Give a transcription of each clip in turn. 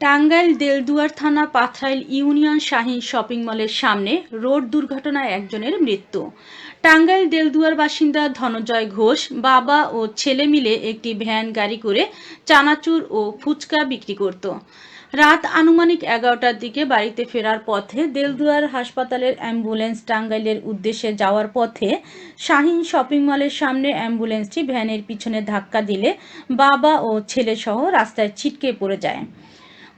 টাঙ্গাইল দেলদুয়ার থানা Patharail union Shaheen shopping মলের সামনে রোড দুর্ঘটনায় একজনের মৃত্যু। টাঙ্গাইল দেলদুয়ার বাসিন্দা ধনজয় ঘোষ, বাবা ও ছেলে মিলে একটি ভ্যান গাড়ি করে চানাচুর ও ফুচকা বিক্রি করত। রাত আনুমানিক এগারোটার দিকে বাড়িতে ফেরার পথে দেলদুয়ার হাসপাতালের অ্যাম্বুলেন্স টাঙ্গাইলের উদ্দেশ্যে যাওয়ার পথে শাহীন শপিং মলের সামনে অ্যাম্বুলেন্সটি ভ্যানের পিছনে ধাক্কা দিলে বাবা ও ছেলেসহ রাস্তায় ছিটকে পড়ে যায়।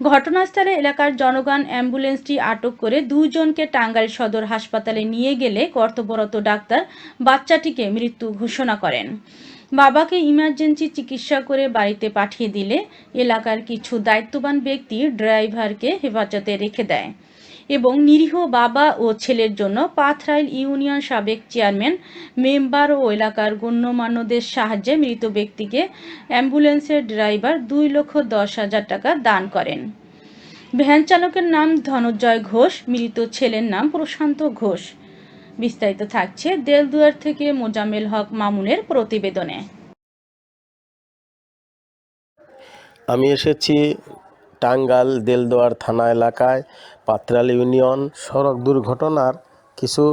ঘটনাস্থলে এলাকার জনগণ অ্যাম্বুলেন্সটি আটক করে দুজনকে টাঙ্গাইল সদর হাসপাতালে নিয়ে গেলে কর্তব্যরত ডাক্তার বাচ্চাটিকে মৃত্যু ঘোষণা করেন। বাবাকে ইমার্জেন্সি চিকিৎসা করে বাড়িতে পাঠিয়ে দিলে এলাকার কিছু দায়িত্ববান ব্যক্তি ড্রাইভারকে হেফাজতে রেখে দেয়। এবং নিরীহ বাবা ও ছেলের জন্য পাথরাইল ইউনিয়ন সাবেক চেয়ারম্যান, মেম্বার ও এলাকার গণ্যমান্যদের সাহায্যে মৃত ব্যক্তিকে অ্যাম্বুলেন্সের ড্রাইভার দুই লক্ষ দশ হাজার টাকা দান করেন। ভ্যান চালকের নাম ধনঞ্জয় ঘোষ, মৃত ছেলের নাম প্রশান্ত ঘোষ। বিস্তারিত থাকছে দেলদুয়ার থেকে মোজাম্মেল হক মামুনের প্রতিবেদনে। আমি এসেছি টাঙ্গাল দেলদোয়ার থানা এলাকায় পাত্রাল ইউনিয়ন সড়ক দুর্ঘটনার কিছু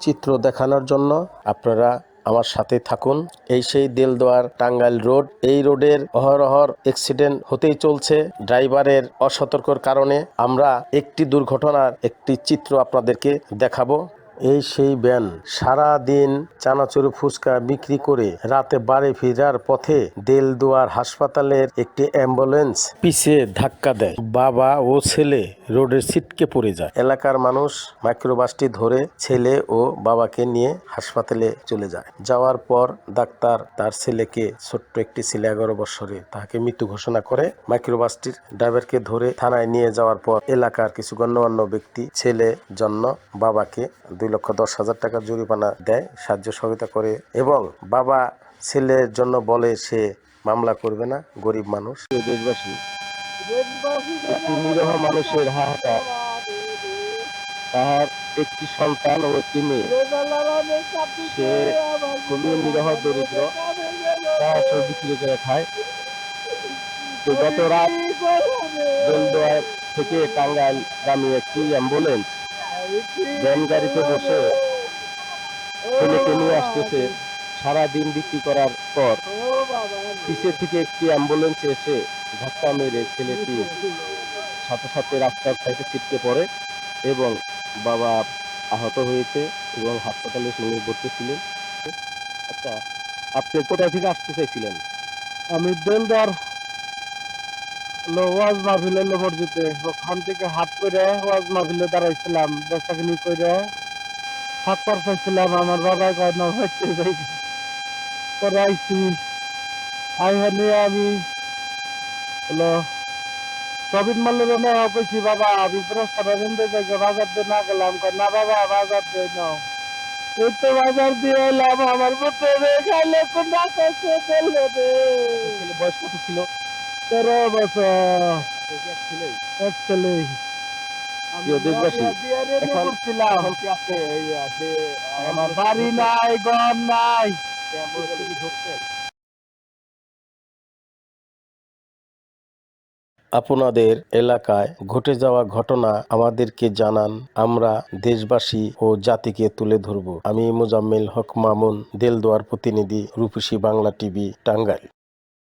চিত্র দেখানোর জন্য আপনারা আমার সাথে থাকুন। এই সেই দেলদোয়ার টাঙ্গাইল রোড, এই রোডের অহরহর অ্যাক্সিডেন্ট হতেই চলছে। ড্রাইভারের অসতর্কর কারণে আমরা একটি দুর্ঘটনার একটি চিত্র আপনাদেরকে দেখাবো। এই সেই ব্যান সারা দিন চানাচুর ফুচকা বিক্রি করে রাতে বাড়ি ফেরার পথে দেলদুয়ার হাসপাতালের একটি অ্যাম্বুলেন্স পিছে ধাক্কা দেয়। বাবা ও ছেলে রোডের ছিটকে পড়ে যায়। এলাকার মানুষ মাইক্রোবাসটি ধরে ছেলে ও বাবাকে নিয়ে হাসপাতালে চলে যায়। যাওয়ার পর ডাক্তার তার ছেলেকে ছোট্ট একটি ছেলে এগারো বছরে তাকে মৃত্যু ঘোষণা করে। মাইক্রোবাসটির ড্রাইভারকে ধরে থানায় নিয়ে যাওয়ার পর এলাকার কিছু গণ্যমান্য ব্যক্তি ছেলে জন্য বাবাকে দুই লক্ষ দশ হাজার টাকা জরিমানা দেয়, সাহায্য সহযোগিতা করে এবং বাবা ছেলের জন্য বলে সে মামলা করবে না, গরিব মানুষ। দেশবাসী নিরহ মানুষের হাহাকার। তাহার একটি সন্তান ও একটি মেয়ে। সে খুবই নিরহ, দরিদ্র তা বিক্রি করে খায়। তো গত রাত জলদুয়ার থেকে টাঙ্গাইল গামী একটি অ্যাম্বুলেন্স ভ্যান গাড়িতে বসে ছেলেকে নিয়ে আসতেছে সারা দিন বিক্রি করার পর। পিছের থেকে একটি অ্যাম্বুলেন্স এসে ধাক্কা মেরে ছেলেটি সাথে সাথে রাস্তার সাইডে ছিটকে পড়ে এবং বাবা আহত হয়েছে এবং হাসপাতালে সঙ্গে ভর্তি ছিলেন। আচ্ছা আপনি কোথায় থেকে আসতে চাইছিলেন? আমি দেলদার ওয়াজ মাহফিলে মসজিদে। ওখান থেকে হাত করে ওয়াজ মাহফিলে দাঁড়াইছিলাম বেচা কিনি করে থাকবার চাইছিলাম, আমার বাবা কয়, না হচ্ছে পরে আইছি। আইহানে আমি হলো সবিন মাল্লের না কইছি বাবা, আমি প্রস্তাব বন্ধে যাই বাজার দিয়ে না গেলাম। না বাবা, বাজার দিয়ে নাও। এই তো বাজার দিয়ে এলাম, আমার মতো রে খাইলে তো না কাছে বললে রে ছেলে বয়স কত ছিল? তেরো বছর। এক ছেলে আমার বাড়ি নাই নাই। আপনাদের এলাকায় ঘটে যাওয়া ঘটনা আমাদেরকে জানান। আমরা দেশবাসী ও জাতিকে তুলে ধরব। আমি মোজাম্মেল হক মামুন দেলদুয়ার প্রতিনিধি রূপসী বাংলা টিভি টাঙ্গাইল।